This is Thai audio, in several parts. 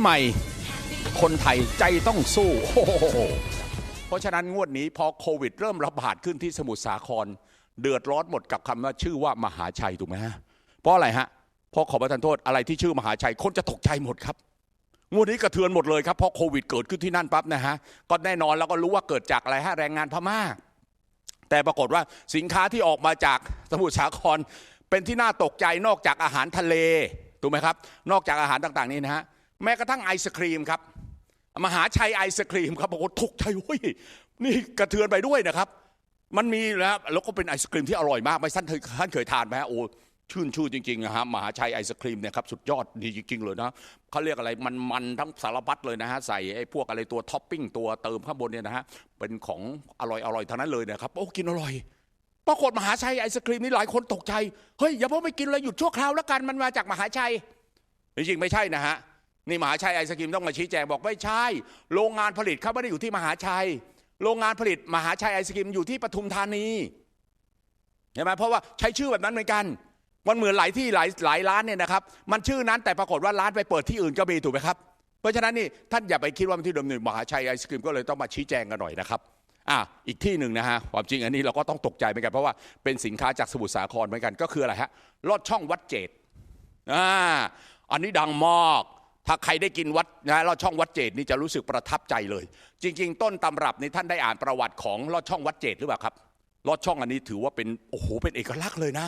ใหม่ คนไทยใจต้องสู้โโเพราะฉะนั้นงวดนี้พอโควิด เริ่มระบาดขึ้นที่สมุทรสาคร เดือดร้อนหมดกับคำว่าชื่อว่ามหาชัยถูกไหมฮะเพราะอะไรฮะเพราะขอประทานโทษอะไรที่ชื่อมหาชัยคนจะตกใจหมดครับงวดนี้กระเทือนหมดเลยครับเพราะโควิดเกิดขึ้นที่นั่นปั๊บนะฮะก็แน่นอนแล้วก็รู้ว่าเกิดจากอะไรฮะแรงงานพม่า แต่ปรากฏว่าสินค้าที่ออกมาจากสมุทรสาครเป็นที่น่าตกใจนอกจากอาหารทะเลถูกไหมครับ นอกจากอาหารต่างๆนี้นะฮะ แม้กระทั่งไอศครีมครับ มหาชัยไอศครีมครับบอกว่าตกใจเฮ้ยนี่กระเทือนไปด้วยนะครับ มันมีนะครับ แล้วก็เป็นไอศครีมที่อร่อยมากไม่ท่านเคยท่านเคยทานไหมฮะโอ้ชื่นชื่อจริงๆนะฮะมหาชัยไอศครีมเนี่ยครับสุดยอดดีจริงๆเลยนะเขาเรียกอะไรมันมันทั้งสารพัดเลยนะฮะใส่ไอ้พวกอะไรตัวท็อปปิ้งตัวเติมข้างบนเนี่ยนะฮะเป็นของอร่อยอร่อยทั้งนั้นเลยนะครับโอ้กินอร่อยปรากฏมหาชัยไอศครีมนี่หลายคนตกใจเฮ้ยอย่าเพิ่งไปกินเลยหยุดชั่วคราวแล้วกันมันมาจากมหาชัยจริงๆไม่ใช่นะฮะ นี่มหาชัยไอศครีมต้องมาชี้แจงบอกไม่ใช่ โรงงานผลิตเขาไม่ได้อยู่ที่มหาชัย โรงงานผลิตมหาชัยไอศครีมอยู่ที่ปทุมธานีเห็นไหมเพราะว่าใช้ชื่อแบบนั้นเหมือนกันมันเหมือนหลายที่หลายหลายร้านเนี่ยนะครับมันชื่อนั้นแต่ปรากฏว่าร้านไปเปิดที่อื่นก็มีถูกไหมครับเพราะฉะนั้นนี่ท่านอย่าไปคิดว่ามันที่เดิมหนึ่งมหาชัยไอศครีมก็เลยต้องมาชี้แจงกันหน่อยนะครับอะอีกที่หนึ่งนะฮะความจริงอันนี้เราก็ต้องตกใจเหมือนกันเพราะว่าเป็นสินค้าจากสมุทรสาครเหมือนกันก็คืออะไรฮะลอดช่องวัดเจดอ่าอันนี้ดังมาก ถ้าใครได้กินวัดนะลอดช่องวัดเจดนี่จะรู้สึกประทับใจเลย จริง ๆ ต้นตำรับนี่ท่านได้อ่านประวัติของลอดช่องวัดเจดหรือเปล่าครับลอดช่องอันนี้ถือว่าเป็นโอ้โหเป็นเอกลักษณ์เลยนะ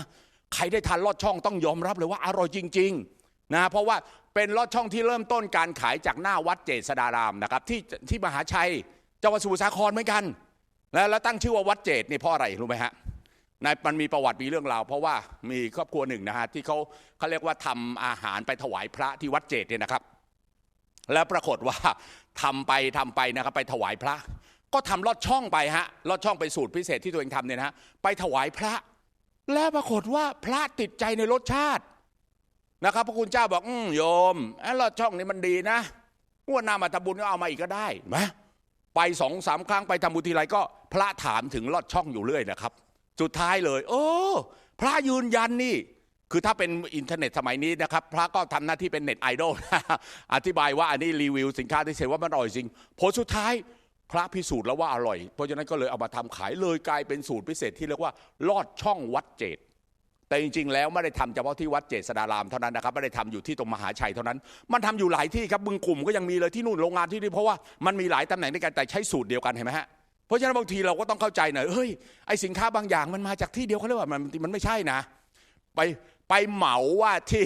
ใครได้ทานลอดช่องต้องยอมรับเลยว่าอร่อยจริง ๆ นะเพราะว่าเป็นลอดช่องที่เริ่มต้นการขายจากหน้าวัดเจษฎารามนะครับที่ที่มหาชัยจังหวัดสมุทรสาครเหมือนกัน แล้วตั้งชื่อว่าวัดเจดนี่เพราะอะไรรู้ไหมฮะในมันมีประวัติมีเรื่องราวเพราะว่ามีครอบครัวหนึ่งนะฮะที่เขาเขาเรียกว่าทำอาหารไปถวายพระที่วัดเจดเนี่ยนะครับ แล้วปรากฏว่าทำไปทำไปนะครับไปถวายพระ ก็ทำลอดช่องไปฮะลอดช่องเป็นสูตรพิเศษที่ตัวเองทำเนี่ยนะฮะไปถวายพระ แล้วปรากฏว่าพระติดใจในรสชาตินะครับพระคุณเจ้าบอกอืมโยมไอ้ลอดช่องนี้มันดีนะงวดหน้ามาทำบุญก็เอามาอีกก็ได้ไหมไปสองสามครั้งไปทำบุญทีไรก็พระถามถึงลอดช่องอยู่เรื่อยนะครับ สุดท้ายเลย โอ้พระยืนยันนี่ คือถ้าเป็นอินเทอร์เน็ตสมัยนี้นะครับ พระก็ทำหน้าที่เป็นเน็ตไอดอลอธิบายว่าอันนี้รีวิวสินค้าที่เห็นว่ามันอร่อยจริงผลสุดท้ายพระพิสูจน์แล้วว่าอร่อย เพราะฉะนั้นก็เลยเอามาทำขายเลยกลายเป็นสูตรพิเศษที่เรียกว่า ลอดช่องวัดเจดแต่จริง ๆ แล้วไม่ได้ทำเฉพาะที่วัดเจษฎารามเท่านั้นนะครับไม่ได้ทำอยู่ที่ตรงมหาชัยเท่านั้น มันทำอยู่หลายที่ครับบึงกลุ่มก็ยังมีเลยที่นู่นโรงงานที่นี่เพราะว่ามันมีหลายตำแหน่งในการแต่ใช้สูตรเดียวกันเห็นไหมฮะ ราะฉะนั้นบางทีเราก็ต้องเข้าใจหน่อยเฮ้ยไอสินค้าบางอย่างมันมาจากที่เดียวเขาเรียกว่ามันมันไม่ใช่นะ ไปไปเหมาว่าที่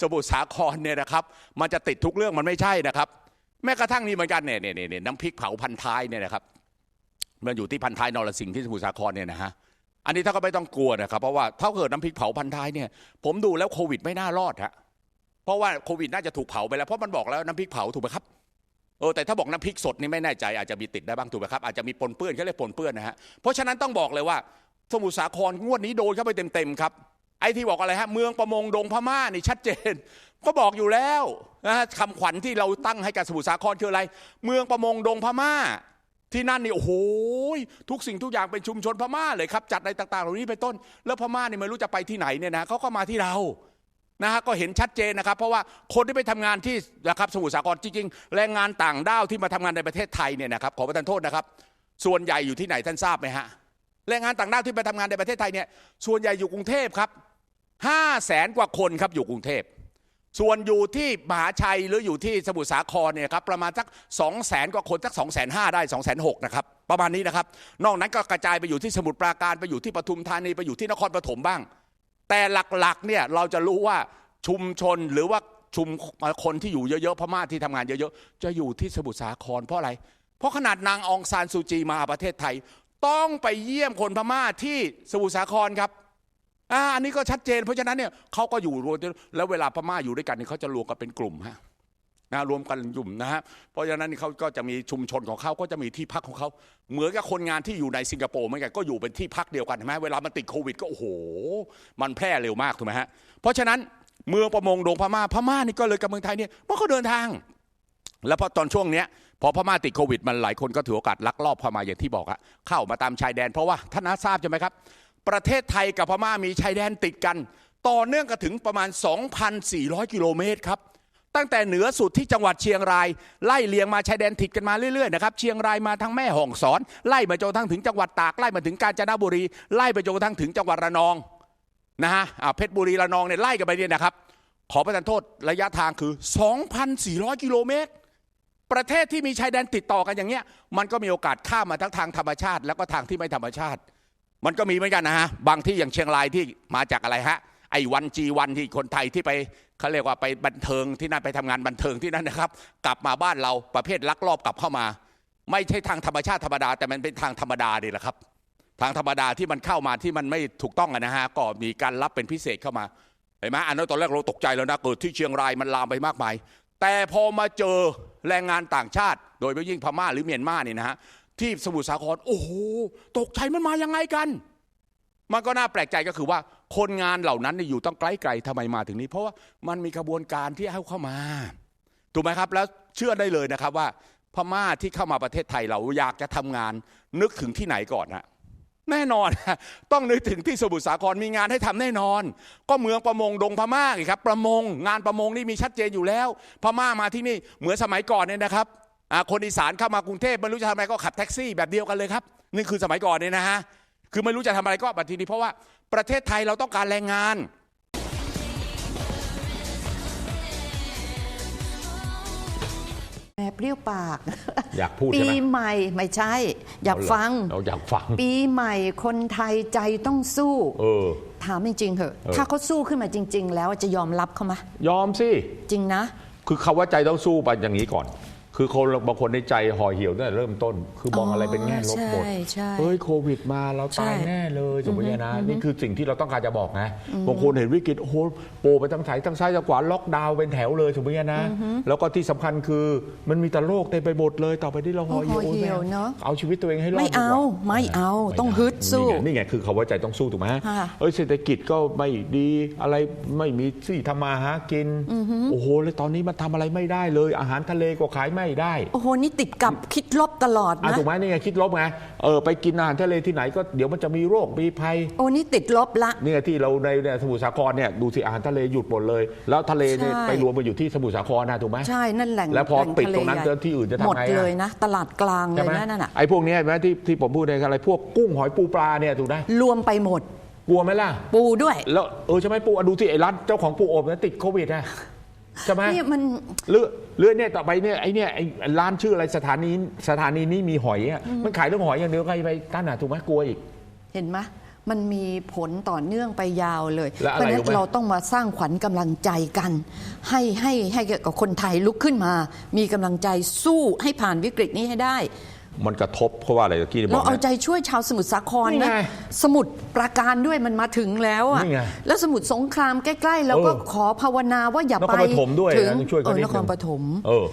สมุทรสาครเนี่ยนะครับ มันจะติดทุกเรื่องมันไม่ใช่นะครับ แม้กระทั่งนี่เหมือนกันเนี่ยเนี่ยเนี่ยน้ำพริกเผาพันท้ายเนี่ยนะครับมันอยู่ที่พันท้ายนรสิงห์ที่สมุทรสาครเนี่ยนะฮะอันนี้ถ้าก็ไม่ต้องกลัวนะครับ เพราะว่าถ้าเกิดน้ำพริกเผาพันท้ายเนี่ยผมดูแล้วโควิดไม่น่ารอดฮะเพราะว่าโควิดน่าจะถูกเผาไปแล้วเพราะมันบอกแล้วน้ำพริกเผาถูกไหมครับ เออแต่ถ้าบอกน้ำพริกสดนี่ไม่แน่ใจอาจจะมีติดได้บ้างถูกไหมครับอาจจะมีปนเปื้อนเขาเรียกปนเปื้อนนะฮะเพราะฉะนั้นต้องบอกเลยว่า สมุทรสาครงวดนี้โดนเข้าไปเต็มๆครับไอ้ที่บอกอะไรฮะเมืองประมงดงพม่านี่ชัดเจน ก็บอกอยู่แล้วนะฮะคำขวัญที่เราตั้งให้กับสมุทรสาครคืออะไร เมืองประมงดงพม่า ที่นั่นนี่โอ้โหทุกสิ่งทุกอย่างเป็นชุมชนพม่าเลยครับจัดอะไรต่างๆเหล่านี้เป็นต้น แล้วพม่านี่ไม่รู้จะไปที่ไหนเนี่ยนะเขาก็มาที่เรา นะฮะก็เห็นชัดเจนนะครับ เพราะว่าคนที่ไปทำงานที่นะครับสมุทรสาครจริงๆแรงงานต่างด้าวที่มาทำงานในประเทศไทยเนี่ยนะครับขอประทานโทษนะครับ ส่วนใหญ่อยู่ที่ไหนท่านทราบไหมฮะแรงงานต่างด้าวที่ไปทำงานในประเทศไทยเนี่ยส่วนใหญ่อยู่กรุงเทพครับห้าแสนกว่าคนครับอยู่กรุงเทพส่วนอยู่ที่มหาชัยหรืออยู่ที่สมุทรสาครเนี่ยครับประมาณสัก2 0 0แสนกว่าคนสัก2 5 0 0 0ได้2 6 0 0 0นะครับประมาณนี้นะครับ นอกนั้นก็กระจายไปอยู่ที่สมุทรปราการไปอยู่ที่ปทุมธานีไปอยู่ที่นครปฐมบ้าง แต่หลักๆเนี่ยเราจะรู้ว่าชุมชนหรือว่าชุมคนที่อยู่เยอะๆพม่าที่ทำงานเยอะๆจะอยู่ที่สมุทรสาครเพราะอะไร เพราะขนาดนางองซานซูจีมาประเทศไทย ต้องไปเยี่ยมคนพม่าที่สมุทรสาครครับอ่าอันนี้ก็ชัดเจน เพราะฉะนั้นเนี่ยเขาก็อยู่รวมแล้วเวลาพม่าอยู่ด้วยกันเนี่ยเขาจะรวมกันเป็นกลุ่มฮะ นะรวมกันกลุ่มนะฮะเพราะฉะนั้นเขาก็จะมีชุมชนของเขาก็จะมีที่พักของเขาเหมือนกับคนงานที่อยู่ในสิงคโปร์เหมือนกันก็อยู่เป็นที่พักเดียวกันใช่ไหมเวลามันติดโควิดก็โอ้โห มันแพร่เร็วมากถูกไหมฮะเพราะฉะนั้นเมืองประมงดงพม่าพม่านี่ก็เลยกับเมืองไทยเนี่ยมันก็เดินทาง แล้วพอตอนช่วงเนี้ยพอพม่าติดโควิดมันหลายคนก็ถือโอกาสลักลอบเข้ามาอย่างที่บอกอะเข้ามาตามชายแดนเพราะว่าท่านนาทราบใช่ไหมครับ ประเทศไทยกับพม่ามีชายแดนติดกัน ต่อเนื่องกันถึงประมาณ 2,400 กิโลเมตรครับ ตั้งแต่เหนือสุดที่จังหวัดเชียงราย ไล่เลียงมาชายแดนติดกันมาเรื่อยๆนะครับเชียงรายมาทางแม่ฮ่องสอน ไล่มาจนกระทั่งถึงจังหวัดตากไล่มาถึงกาญจนบุรี ไล่ไปจนกระทั่งถึงจังหวัดระนองนะฮะอ่าเพชรบุรีระนองเนี่ยไล่กันไปเนี่ยนะครับ ขอประทานโทษระยะทางคือ 2,400 กิโลเมตร ประเทศที่มีชายแดนติดต่อกันอย่างเงี้ยมันก็มีโอกาสข้ามมาทั้งทางธรรมชาติ แล้วก็ทางที่ไม่ธรรมชาติ มันก็มีเหมือนกันนะฮะบางที่อย่างเชียงรายที่มาจากอะไรฮะ ไอ้วันจีวันที่คนไทยที่ไปเขาเรียกว่าไปบันเทิงที่นั่นไปทำงานบันเทิงที่นั่นนะครับ กลับมาบ้านเราประเภทลักลอบกลับเข้ามา ไม่ใช่ทางธรรมชาติธรรมดา แต่มันเป็นทางธรรมดานี่แหละครับ ทางธรรมดาที่มันเข้ามาที่มันไม่ถูกต้องนะฮะก็มีการรับเป็นพิเศษเข้ามาเห็นไหมอันนั้นตอนแรกเราตกใจแล้วนะเกิดที่เชียงรายมันลามไปมากมายแต่พอมาเจอแรงงานต่างชาติ โดยเฉพาะยิ่งพม่าหรือเมียนมาเนี่ยนะฮะที่สมุทรสาครโอ้โหตกใจมันมายังไงกัน มันก็น่าแปลกใจก็คือว่าคนงานเหล่านั้นอยู่ต้องไกลๆทำไมมาถึงนี้ เพราะว่ามันมีกระบวนการที่ให้เข้ามาถูกไหมครับ แล้วเชื่อได้เลยนะครับว่าพม่าที่เข้ามาประเทศไทยเราอยากจะทำงานนึกถึงที่ไหนก่อนฮะแน่นอน ต้องนึกถึงที่สมุทรสาครมีงานให้ทำแน่นอน ก็เมืองประมงดงพม่าอีกครับประมงงานประมงนี่มีชัดเจนอยู่แล้ว พม่ามาที่นี่เหมือนสมัยก่อนเนี่ยนะครับคนอีสานเข้ามากรุงเทพไม่รู้จะทำอะไรก็ขับแท็กซี่แบบเดียวกันเลยครับนี่คือสมัยก่อนเนี่ยนะฮะ คือไม่รู้จะทำอะไรก็บัดทีนี้เพราะว่าประเทศไทยเราต้องการแรงงานแม่เปรี้ยวปาก อยากพูดปีใช่ไหมใหม่ไม่ใช่ อยากฟังเราอยากฟัง ปีใหม่คนไทยใจต้องสู้เออถามจริงๆเหอะเออถ้าเขาสู้ขึ้นมาจริง ๆ แล้วจะยอมรับเขาไหมยอมสิ จริงนะ คือคาว่าใจต้องสู้ไปอย่างนี้ก่อน คือคนบางคนในใจห่อเหี่ยวตั้งแต่เริ่มต้น คือมองอะไรเป็นแง่ลบหมด ใช่ใช่ เฮ้ยโควิดมาเราใช่ตายแน่เลยสมมตินะนี่คือสิ่งที่เราต้องการจะบอกนะบางคนเห็นวิกฤตโอ้โหโปรไปทั้งสายทั้งซ้ายทั้งขวาล็อกดาวน์เป็นแถวเลยสมมตินะแล้วก็ที่สำคัญคือมันมีแต่โรคเต็มไปหมดเลยต่อไปที่เราห่อเหี่ยวโอ้ห่อเหี่ยวโอ้ยแม่เนอะ เอาชีวิตตัวเองให้รอดไม่ดีกว่ เอาไม่เอาไม่ต้องได้ฮึดสู้ นี่ไงนี่ไงคือคาว่าใจต้องสู้ถูกไหมค่ะเอ้ยเศรษฐกิจก็ไม่ดีอะไรไม่มีที่ทำมาหากิน โอ้โห แล้วตอนนี้มันทำอะไรไม่ได้เลย อาหารทะเลก็ขายไม่ได้ โอ้โห นี่ติดกับคิดลบตลอดอะนะ ถูกไหมนี่ไงคิดลบไงเออไปกินอาหารทะเลที่ไหนก็เดี๋ยวมันจะมีโรคมีภัย โอ้นี่ติดลบละ เนี่ยที่เราในเนี่ยสมุทรสาครเนี่ยดูสิอาหารทะเลหยุดหมดเลย แล้วทะเลเนี่ยใช่ ไปรวมกันอยู่ที่สมุทรสาครนะถูกไหม ใช่ นั่นแหล่งแล้วพอหล่ปิดทะเลตรงนั้นใหญ่เจอที่อื่นจะทำไงหมดอะเลยนะ ตลาดกลางเลใช่ยไหมนะนั่นน่ะ ไอ้พวกเนี้ยเห็นไหมที่ที่ผมพูดในอะไรพวกกุ้งหอยปูปลาเนี่ยถูกไหมรวมไปหมด กลัวไหมล่ะ ปูด้วย แล้วเออใช่ไหมปูอะดูที่ไอ้ร้านเจ้าของปูอบเนี่ยติดโควิดนะ ใช่ไหมเนี่ยมันเรือเรือเนี่ยต่อไปเนี่ยไอ้เนี่ยไอ้ร้านชื่ออะไรสถานีสถานีนี้มีหอยอะมันขายเรื่องหอยอย่างเดียวใครไปตั้นอะถูกไหมกลัวอีก เห็นไหมมันมีผลต่อเนื่องไปยาวเลยและอะไรเพราะฉะนั้รู้นไหมเราต้องมาสร้างขวัญกำลังใจกัน ให้ให้ให้กับคนไทยลุกขึ้นมา มีกำลังใจสู้ให้ผ่านวิกฤตนี้ให้ได้ มันกระทบเพราะว่าอะไรตะกี้ที่บเราอกเอานะใจช่วยชาวสมุทรสาครนี่นะไงสมุทรปราการด้วยมันมาถึงแล้วอะนี่ไงแล้วสมุทรสงครามใกล้ๆเราก็เออ ขอภาวนาว่าอย่านคไปรปฐมด้วยถึงนะต้องช่วยเอเขาอนิดนครนึงปฐมเออ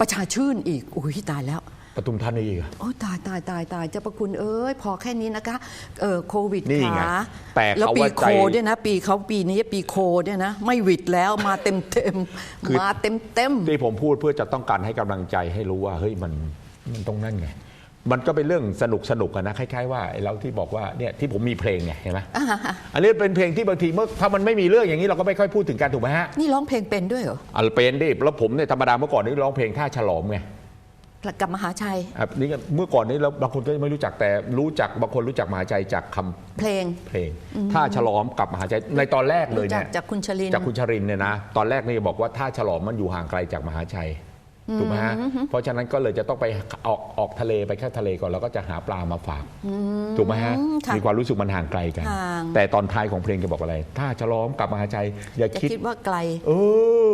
ประชาชื่นอีกอุ้ยตายแล้ว ปทุมธานีอีกอะ โอ้ตายตายตายตายเจ้าประคุณเอ้ย พอแค่นี้นะคะเออโควิดนี่ไงขาแต่แล้วเขาปีว่าโคใจด้วยนะ ปีเขาปีนี้ปีโคด้วยนะ ไม่หวิดแล้วมาเต็มเต็มๆคือมาเต็มเต็ม ที่ผมพูดเพื่อจะต้องการให้กำลังใจให้รู้ว่าเฮ้ยมัน มันตรงนั้นไงมันก็เป็นเรื่องสนุกสนุกกันนะคล้ายๆว่าไอ้เราที่บอกว่าเนี่ยที่ผมมีเพลงไงเห็นไหมอันนี้เป็นเพลงที่บางทีเมื่อถ้ามันไม่มีเรื่องอย่างนี้เราก็ไม่ค่อยพูดถึงกันถูกไหมฮะนี่ร้องเพลงเป็นด้วยเหรออันเป็นดิแล้วผมเนี่ยธรรมดาเมื่อก่อนนี่ร้องเพลงท่าฉลอมไงกับมหาชัยอะนี่ก็เมื่อก่อนนี้เราบางคนก็ไม่รู้จักแต่รู้จักบางคนรู้จักมหาใจจากคำเพลงเพลงท่าฉลอมกับมหาใจในตอนแรกเลยจาเนี่กยจากคุณชลินจากคุณชรินทร์เนี่ยนะตอนแรกนี่บอกว่าท่าฉลอมมันอยู่ห่างไกลจากมหาชัย ถูกไหมฮะเพราะฉะนั้นก็เลยจะต้องไปออกออกทะเลไปแค่ทะเลก่อนแล้วก็จะหาปลามาฝากถูกไหมฮะค่ะมีความรู้สึกมันห่างไกลกันห่างแต่ตอนท้ายของเพลงจะบอกอะไรท่าฉลอมกับมหาชัยอย่าจะคิดคิดว่าไกลเอ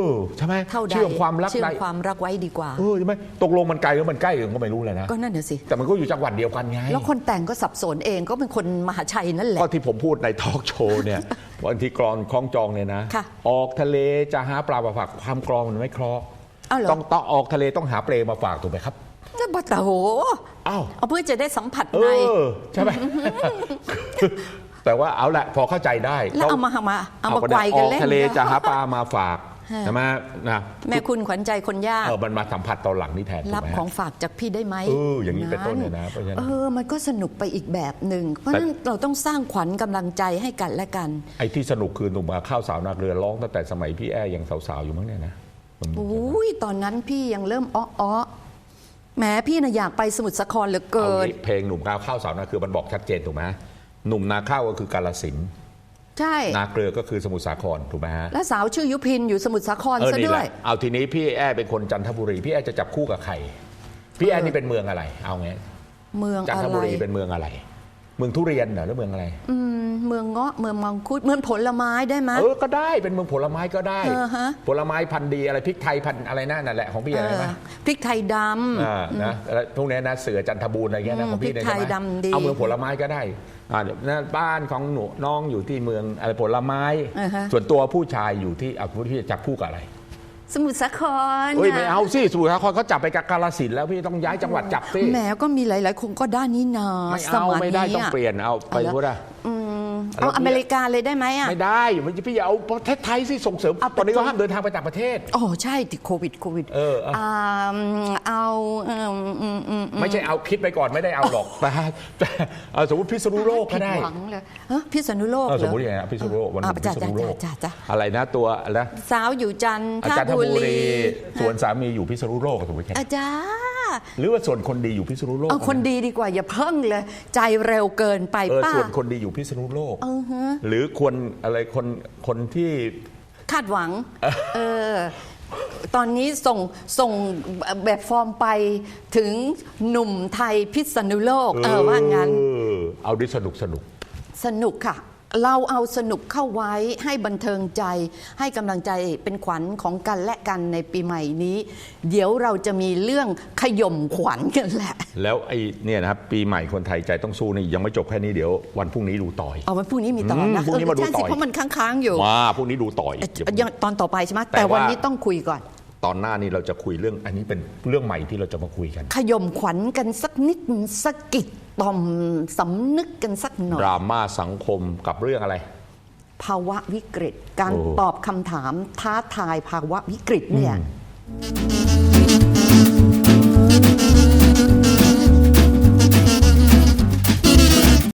อใช่ไหมเท่าใดเชื่อมความรักเชื่อได้มความรักไว้ดีกว่าเออใช่ไหมตกลงมันไกลหรือมันใกล้ผมก็ไม่รู้เลยนะก็นั่นน่ะสิแต่มันก็อยู่จังหวัดเดียวกันไงแล้วคนแต่งก็สับสนเองก็เป็นคนมหาชัยนั่นแหละก็ที่ผมพูดในทอล์กโชว์เนี่ยวันที่กรอนคล้องจองเนี่ยนะค่ะออกทะเลจะหาปลามาฝากความกรองมันไม่เคราะห์ อ้าวเหรอ ต้องต้องออกทะเลต้องหาเปลมาฝากถูกไหมครับจะบัตโหอ้าว เอาเพื่อจะได้สัมผัสเอใน อ ใช่ไหม แต่ว่าเอาละพอเข้าใจได้แล้วเอามาเอามาเอามาก็ไกวได้กันออกเล่นทะเลนี่ย จะหาปลามาฝากฮะใช่ไหมนะแม่คุณขวัญใจคนยาก เออมันมาสัมผัสตอนหลังนี่แทนถูกรับไหมของฝากจากพี่ได้ไหมเอออย่างนี้เป็นต้นเนี่ยนะเพราะฉะนั้นเออ มันก็สนุกไปอีกแบบหนึ่ง เพราะฉะนั้นเราต้องสร้างขวัญกำลังใจให้กันและกัน ไอ้ที่สนุกคือหนุ่มมาข้าวสาวนักเรือร้องตั้งแต่สมัยพี่แอร์ยังสาวๆอยู่มั้งเนี่ยนะ อุ้ยตอนนั้นพี่ยังเริ่มอ้ออ้อแหมพี่น่ะอยากไปสมุทรสาครเหลือเอาเกินงี้เพลงหนุ่มนาข้าวสาวนาคือมันบอกชัดเจนถูกไหมหนุ่มนาข้าวก็คือกาลสินธุ์ใช่นาเกลือก็คือสมุทรสาครถูกไหมฮะและสาวชื่อยุพินอยู่สมุทรสาครเออซะนี่ด้แหวยละเอาทีนี้พี่แอ้เป็นคนจันทบุรี พี่แอ้จะจับคู่กับใครพี่แอ้นี่เป็นเมืองอะไร เอาไงเมืองจันอะทไรบุรีเป็นเมืองอะไร เมืองทุเรียนเหรอหรือเมืองอะไรอืมเมืองเงาะเมืองมังคุดเมืองผลไม้ได้ไหม เออก็ได้เป็นเมืองผลไม้ก็ได้ เออฮะ ผลไม้พันธุ์ดีอะไรพริกไทยพันธุ์อะไรนั่นนั่นแหละของพี่เออะไรอนะพริกไทยด อ่านะแล้วพวกนี้นะเสือจันทบูรณ์อะไรเงี้ยนะอืมของพี่เนี่ยพริกไทยใช่ไหมดำดีเอาเมืองผลไม้ก็ได้อ่าเดี๋ยวนะบ้านของหนูน้องอยู่ที่เมืองอะไรผลไม้อ่าฮะส่วนตัวผู้ชายอยู่ที่เอาพี่จะจับคู่กับอะไรำ สมุทรสาครเฮ้ยไม่น่ะเอาสิสมุทรสาครเขาจับไปกับกาลสินธุ์แล้วพี่ต้องย้ายจังหวัดจับสิแหมก็มีหลาย ๆ คนก็ได้นี่นาไม่สเอามัยไม่ได้นี้ต้องอะเปลี่ยนเอาไปเอาละพูดอะอืมแล้ เอาวอเมริกาเลยได้ไหมอะไม่ได้มันจะพี่อย่าเอาประเทศไทยสิส่งเสริมเอาไปตอนนี้ก็ห้ามเดินทางไปต่างประเทศอ๋อใช่ติดโควิดโควิดเออเอาาเอาเอิ่มอืมอืมไม่ใช่เอาคิดไปก่อนไม่ได้เอาหรอกแต่แต่เอาสมมติพิษณุโลกก็ได้ผิหวังเลยฮะพิษณุโลกเออเหสรมอมติอย่างไงพิษณุโลกวันอะพิจ้ะษณุโลกจ้ะจ้ะอะไรนะตัวอะไรนะสาวอยู่จันทอาจารย์ทบุบุรีรีส่วนสามีอยู่พิษณุโลกสมมติแค่อาจารย์ หรือว่าส่วนคนดีอยู่พิษณุโลกเอาคนดีดีกว่า อย่าเพิ่งเลย ใจเร็วเกินไปเออป้าส่วนคนดีอยู่พิษณุโลกเออฮะหรือควรอะไรคนคนที่คาดหวัง เออ ตอนนี้ส่งส่งแบบฟอร์มไปถึงหนุ่มไทยพิษณุโลก เออว่างั้น เออเอาดิสนุกสนุก สนุกค่ะ เราเอาสนุกเข้าไว้ให้บันเทิงใจ ให้กำลังใจเป็นขวัญของกันและกันในปีใหม่นี้ เดี๋ยวเราจะมีเรื่องขย่มขวัญกันแหละ แล้วไอ้เนี่ยนะครับปีใหม่คนไทยใจต้องสู้นี่ยังไม่จบแค่นี้เดี๋ยววันพรุ่งนี้ดูต่อย เอาวันพรุ่งนี้มีต่ออืมนะพรุ่งนี้มาดูใช่ต่สิอยเพราะมันค้างๆอยู่มาพรุ่งนี้ดูต่อยเอ่อเดี๋ยวยังตอนต่อไปใช่ไหมแต่แต่วันว่านี้ต้องคุยก่อน ตอนหน้านี้เราจะคุยเรื่องอันนี้เป็นเรื่องใหม่ที่เราจะมาคุยกัน ขย่มขวัญกันสักนิดสะกิด ต่อมสำนึกกันสักหน่อดยราม่าสังคมกับเรื่องอะไร ภาวะวิกฤต การโอ้ ตอบคำถามท้าทายภาวะวิกฤตเนี่ยอื